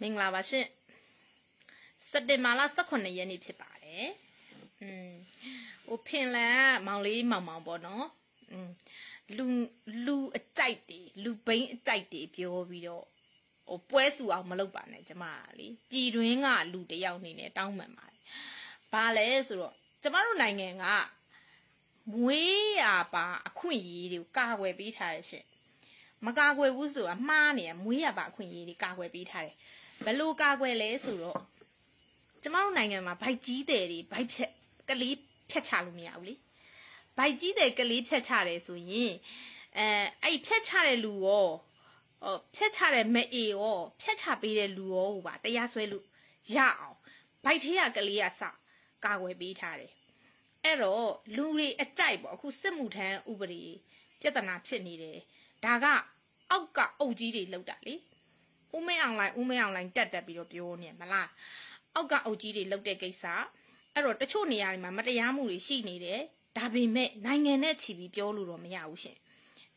မင်္ဂလာပါရှင်စက်တင်ဘာလ18ရက်နေ့ဖြစ်ပါတယ်อืมဟိုဖင်လန်ကမောင်လေးမောင်မောင်ပေါ့နော်อืมလူလူအကြိုက်တွေလူဘိန်းအကြိုက်တွေပြောပြီးတော့ဟိုပွဲစုအောင်မလုပ်ပါနဲ့ကျမကလေပြည်တွင်းကလူတစ်ယောက်နေနဲ့တောင်းပန်ပါတယ်ဘာလဲဆိုတော့ကျမတို့နိုင်ငံကမွေးရပါအခွင့်အရေးတွေကိုကာကွယ်ပေးထားရရှင် မကာကွယ်ဘူးဆိုတာမှားနေရမွေးရပါအခွင့်အရေးတွေကာကွယ်ပေးထားတယ် ဘယ်လိုကာကွယ်လဲဆိုတော့ကျမတို့နိုင်ငံမှာဗိုက်ကြီးတယ်တွေဗိုက်ဖြက်ကလေးဖြတ်ချလို့မရဘူးလေဗိုက်ကြီးတယ်ကလေးဖြတ်ချတယ်ဆိုရင်အဲအဲ့ဖြတ်ချတဲ့လူရောဟောဖြတ်ချတဲ့မအေရောဖြတ်ချပေးတဲ့လူရောဟိုပါတရားစွဲလို့ရအောင်ဗိုက်ထဲကကလေးကစကာကွယ်ပေးထားတယ်အဲ့တော့လူတွေအကြိုက်ပေါ့အခုစစ်မှုထမ်းဥပဒေပြဿနာဖြစ်နေတယ်ဒါကအောက်ကအုပ်ကြီးတွေလောက်တာလေ ဦးမဲအောင်လိုင်းဦးမဲအောင်လိုင်းတက်တက်ပြီးတော့ပြောနေမလားအောက်ကအုပ်ကြီးတွေလောက်တဲ့ကိစ္စအဲ့တော့တချို့နေရာတွေမှာမတရားမှုတွေရှိနေတယ်ဒါပေမဲ့နိုင်ငံနဲ့ချီပြီးပြောလို့တော့မရဘူးရှင်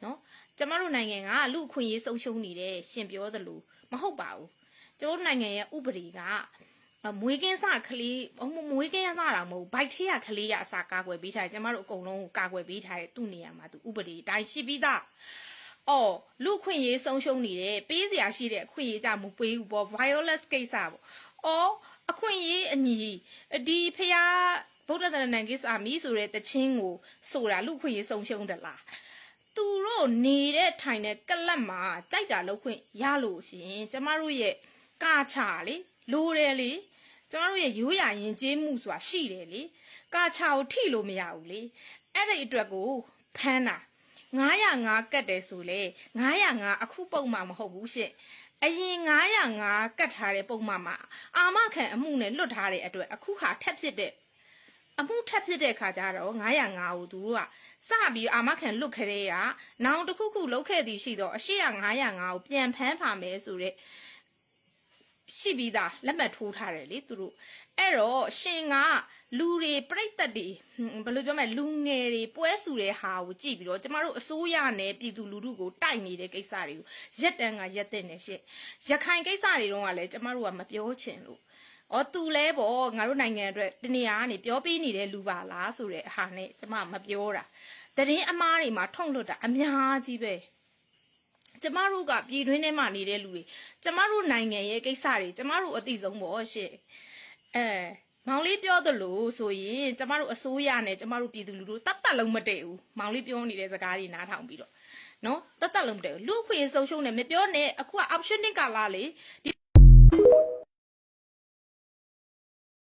နော်ကျမတို့နိုင်ငံကလူအခွင့်အရေးဆုံးရှုံးနေတယ်ရှင်ပြောသလိုမဟုတ်ပါဘူးကျမတို့နိုင်ငံရဲ့ဥပဒေကအမွေးကင်းစကလေးအမမွေးကင်းရစတာမဟုတ်ဘူးဘိုက်ထေးရကလေးရအစာကာကွယ်ပေးထားတယ်ကျမတို့အကုန်လုံးကိုကာကွယ်ပေးထားတယ်သူ့နေရာမှာသူဥပဒေအတိုင်းရှိပြီးသား အော်လူခွင့်ရေးဆုံးရှုံးနေတယ်ပေးစရာရှိတဲ့အခွင့်ရေးကြမပေးဘူးပေါ့ violence ကိစ္စပေါ့အော်အခွင့်ရေးအညီဒီဖျားဗုဒ္ဓတရဏံကိစ္စမီးဆိုတဲ့တချင်းကိုဆိုတာလူခွင့်ရေးဆုံးရှုံးတယ်လားသူတို့နေတဲ့ထိုင်တဲ့ကလပ်မှာကြိုက်တာလောက်ခွင့်ရလို့ရှိရင်ကျမတို့ရဲ့ကာချာလေလိုတယ်လေကျမတို့ရဲ့ရိုးရာရင်ကျေးမှုဆိုတာရှိတယ်လေကာချာကိုထိလို့မရဘူးလေအဲ့ဒီအတွက်ကိုဖမ်းတာ 905ကတ်တယ်ဆိုလေ905အခုပုံမှန်မဟုတ်ဘူးရှင့်အရင်905ကတ်ထားတဲ့ပုံမှန်မှာအာမခံအမှုနဲ့လွတ်ထားတဲ့အတွက်အခုခါထက်ဖြစ်တဲ့အမှုထက်ဖြစ်တဲ့ခါကျတော့905ကိုသူတို့ကစပြီးအာမခံလွတ်ခရဲကနောင်တစ်ခုခုလုပ်ခဲ့သည်ရှိတော့အရှိရ905ကိုပြန်ဖမ်းပါမယ်ဆိုတဲ့ ရှိပြီးသားလက်မှတ်ထိုးထားတယ်လေသူတို့အဲ့တော့ရှင်ကလူတွေပြိတ္တတွေဟွန်းဘယ်လိုပြောမလဲလူငယ်တွေပွဲစုတဲ့ဟာကိုကြည့်ပြီးတော့ကျမတို့အစိုးရနဲ့ပြည်သူလူထုကိုတိုက်နေတဲ့ကိစ္စတွေကိုရက်တန်းကရက်တဲ့နေရှင့်ရခိုင်ကိစ္စတွေတော့ကလည်းကျမတို့ကမပြောချင်လို့ဩသူလဲပေါ့ငါတို့နိုင်ငံအတွက်တနေရာကနေပြောပေးနေတဲ့လူပါလားဆိုတဲ့အဟာနဲ့ကျမမပြောတာတရင်အမားတွေမှာထုံလွတ်တာအများကြီးပဲ ကျမတို့ကပြည်တွင်းထဲမှာနေတဲ့လူတွေကျမတို့နိုင်ငံရဲ့ကိစ္စတွေကျမတို့အသိဆုံးပေါ့ရှင့်အဲမောင်လေးပြောသလိုဆိုရင်ကျမတို့အစိုးရနဲ့ကျမတို့ပြည်သူလူထုတတ်တတ်လုံးမတည့်ဘူးမောင်လေးပြောနေတဲ့စကားတွေနားထောင်ပြီးတော့နော်တတ်တတ်လုံးမတည့်ဘူးလူအခွင့်အရေးဆုံးရှုံးနေမပြောနဲ့အခုက option ကာလာလေဒီ